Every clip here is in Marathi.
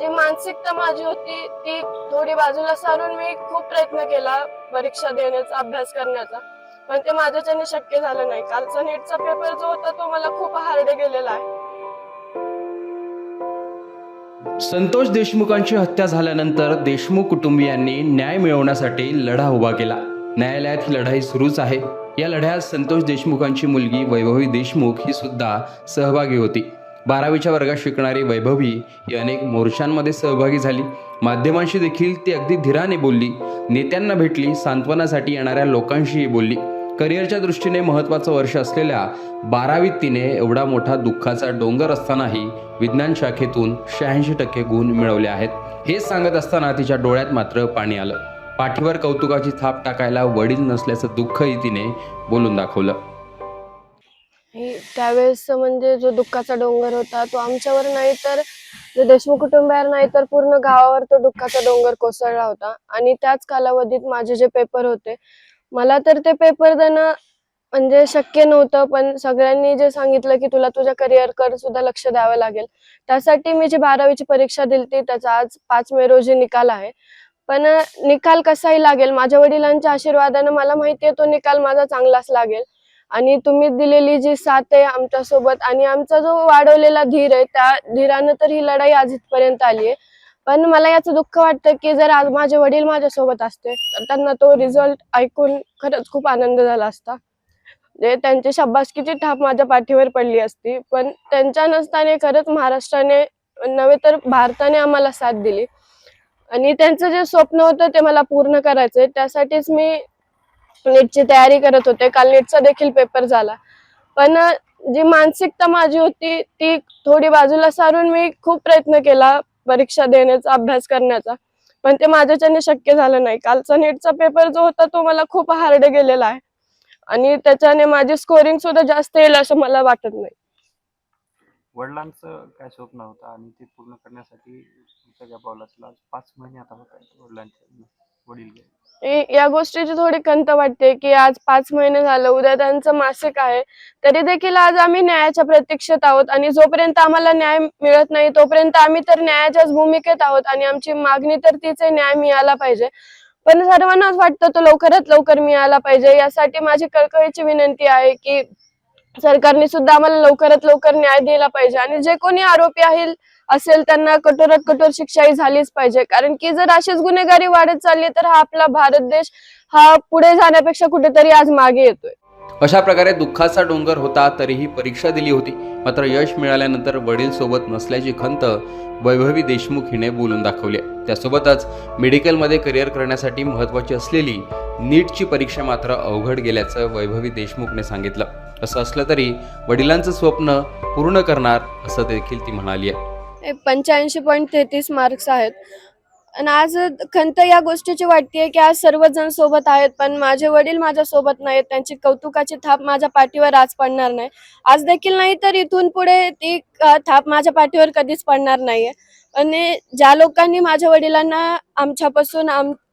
जी मानसिकता माझी होती ती थोडी बाजूला सारून मी खूप प्रयत्न केला परीक्षा देण्याचा अभ्यास करण्याचा. पण ते माझ्याच्याने शक्य झालं नाही. कालचा नीटचा पेपर जो होता तो मला खूप हार्ड गेलेला आहे. संतोष देशमुखांची हत्या झाल्यानंतर देशमुख कुटुंबियांनी न्याय मिळवण्यासाठी लढा उभा केला. न्यायालयात ही लढाई सुरूच आहे. या लढ्यात संतोष देशमुखांची मुलगी वैभवी देशमुख ही सुद्धा सहभागी होती. बारावीच्या वर्गात शिकणारी वैभवी ही अनेक मोर्चांमध्ये सहभागी झाली. माध्यमांशी देखील ती अगदी धीराने बोलली. नेत्यांना भेटली सांत्वनासाठी येणाऱ्या लोकांशीही बोलली. करिअरच्या दृष्टीने महत्त्वाचं वर्ष असलेल्या बारावीत तिने एवढा मोठा दुःखाचा डोंगर असतानाही विज्ञान शाखेतून शहाऐंशी टक्के गुण मिळवले आहेत. हेच सांगत असताना तिच्या डोळ्यात मात्र पाणी आलं. पाठीवर कौतुकाची थाप टाकायला वडील नसल्याचं दुःखही तिने बोलून दाखवलं. त्यावेळेस म्हणजे जो दुःखाचा डोंगर होता तो आमच्यावर नाही तर जे देशमुख कुटुंबावर नाही तर पूर्ण गावावर तो दुःखाचा डोंगर कोसळला होता. आणि त्याच कालावधीत माझे जे पेपर होते मला तर ते पेपर देणं म्हणजे शक्य नव्हतं पण सगळ्यांनी जे सांगितलं की तुला तुझ्या करिअर सुद्धा लक्ष द्यावं लागेल. त्यासाठी मी जी बारावीची परीक्षा दिली त्याचा आज पाच मे रोजी निकाल आहे. पण निकाल कसाही लागेल माझ्या वडिलांच्या आशीर्वादानं मला माहिती आहे तो निकाल माझा चांगलाच लागेल. आणि तुम्ही दिलेली जी साथ आहे आमच्यासोबत आणि आमचा जो वाढवलेला धीर आहे त्या धीरानं तर ही लढाई आज इथपर्यंत आली आहे. पण मला याचं दुःख वाटतं की जर आज माझे वडील माझ्या सोबत असते तर त्यांना तो रिझल्ट ऐकून खरंच खूप आनंद झाला असता. म्हणजे त्यांची शाबासकीची थाप माझ्या पाठीवर पडली असती पण त्यांच्या नसताने खरंच महाराष्ट्राने नव्हे तर भारताने आम्हाला साथ दिली. आणि त्यांचं जे स्वप्न होतं ते मला पूर्ण करायचंय त्यासाठीच मी नीटची तयारी करत होते. काल नीटचा देखील पेपर झाला. पण जी मानसिकता माझी होती ती थोडी बाजूला सारून मी खूप प्रयत्न केला परीक्षा देण्याचा अभ्यास करण्याचा. पण ते माझ्याच्याने शक्य झालं नाही. कालचा नीटचा पेपर जो होता तो मला खूप हार्ड गेलेला आहे. आणि त्याच्याने माझी स्कोरिंग सुद्धा जास्त येईल असं मला वाटत नाही. वडिलांचं काय स्वप्न होतं आणि ते पूर्ण करण्यासाठी तुमच्या पावलाचं पाच महिने आता होत आहेत वडिलांचे वडील या गोष्टीची थोडी खंत वाटते की आज पाच महिने झालं उद्या त्यांचं मासिक आहे. तरी देखील आज आम्ही न्यायाच्या प्रतीक्षेत आहोत आणि जोपर्यंत आम्हाला न्याय मिळत नाही तोपर्यंत आम्ही तर न्यायाच्याच भूमिकेत आहोत आणि आमची मागणी तर तीच न्याय मिळाला पाहिजे. पण सर्वांनाच वाटतं तो लवकरात लवकर मिळाला पाहिजे. यासाठी माझी कळकळीची विनंती आहे की सरकारने सुद्धा आम्हाला लवकरात लवकर न्याय दिला पाहिजे. आणि जे कोणी आरोपी आहे असेल त्यांना कठोरात कठोर शिक्षाही झालीच पाहिजे. कारण की जर अशीच गुन्हेगारी वाढत चालली तर हा आपला भारत देश हा पुढे जाण्यापेक्षा कुठेतरी आज मागे येतोय. अशा प्रकारे दुःखाचा डोंगर होता तरीही परीक्षा दिली होती. मात्र यश मिळाल्यानंतर वडील सोबत नसल्याची खंत वैभवी देशमुख हिने बोलून दाखवली. आहे. त्यासोबतच मेडिकलमध्ये करिअर करण्यासाठी महत्त्वाची असलेली नीटची परीक्षा मात्र अवघड गेल्याचं वैभवी देशमुखने सांगितलं. असं असलं तरी वडिलांचं स्वप्न पूर्ण करणार असं देखील ती म्हणाली आहे. पंच्याऐंशी पॉईंट तेहतीस मार्क्स आहेत. आणि आज खंत या गोष्टीची वाटतेय की आज सर्वजण सोबत आहेत पण माझे वडील माझ्या सोबत नाहीत. त्यांची कौतुकाची थाप माझ्या पाठीवर आज पडणार नाही. आज देखील नाही तर इथून पुढे ती थाप माझ्या पाठीवर कधीच पडणार नाहीये. आणि ज्या लोकांनी माझ्या वडिलांना आमच्यापासून आम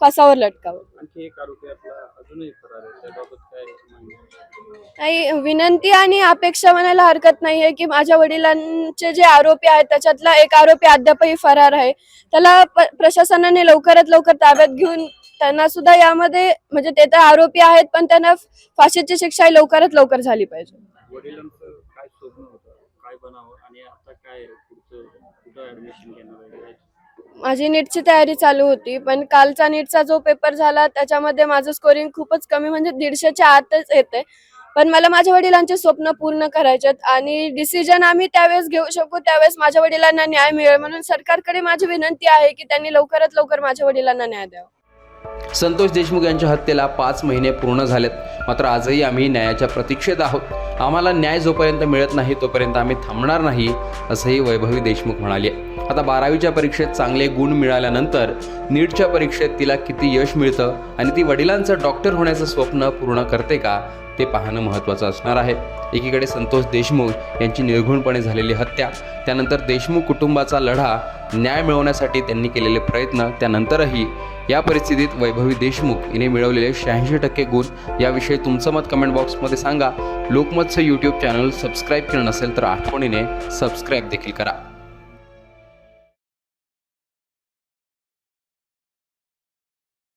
फासावर लटकावं. आणखी एक आरोपी आपला अजूनही फरार आहे त्याबाबत काय माहिती काही विनंती आणि अपेक्षा म्हणायला हरकत नाहीये की माझ्या वडिलांचे जे आरोपी आहेत त्याच्यातला एक आरोपी अद्यापही फरार आहे. त्याला प- प्रशासनाने लवकरात लवकर ताब्यात घेऊन त्यांना सुद्धा यामध्ये म्हणजे ते तर आरोपी आहेत पण त्यांना फाशीची शिक्षा ही लवकरात लवकर झाली पाहिजे. वडिलांचं काय स्वप्न होतं? काय बनावं? आणि आता काय पुढचं कुठं ऍडमिशन घेणार आहे? काय माझी नीटची तयारी चालू होती पण कालचा नीटचा जो पेपर झाला त्याच्यामध्ये माझं स्कोरिंग खूपच कमी म्हणजे दीडशेच्या आतच येते. पण मला माझ्या वडिलांचे स्वप्न पूर्ण करायचे आणि डिसिजन आम्ही त्यावेळेस घेऊ शकू त्यावेळेस माझ्या वडिलांना न्याय मिळेल. म्हणून सरकारकडे माझी विनंती आहे की त्यांनी लवकरात लवकर माझ्या वडिलांना न्याय द्यावा. संतोष देशमुख यांच्या हत्येला पाच महिने पूर्ण झालेत. मात्र आजही आम्ही न्यायाच्या प्रतीक्षेत आहोत. आम्हाला न्याय जोपर्यंत मिळत नाही तोपर्यंत आम्ही थांबणार नाही असंही वैभवी देशमुख म्हणाले. आता बारावीच्या परीक्षेत चांगले गुण मिळाल्यानंतर नीटच्या परीक्षेत तिला किती यश मिळतं आणि ती वडिलांचं डॉक्टर होण्याचं स्वप्न पूर्ण करते का ते पाहणं महत्त्वाचं असणार आहे. एकीकडे संतोष देशमुख यांची निर्घुणपणे झालेली हत्या त्यानंतर देशमुख कुटुंबाचा लढा न्याय मिळवण्यासाठी त्यांनी केलेले प्रयत्न त्यानंतरही या परिस्थितीत वैभवी देशमुख हिने मिळवलेले शहाऐंशी टक्के गुण याविषयी तुमचं मत कमेंट बॉक्समध्ये सांगा. लोकमतचं यूट्यूब चॅनल सबस्क्राईब केलं नसेल तर आठवणीने सबस्क्राईब देखील करा.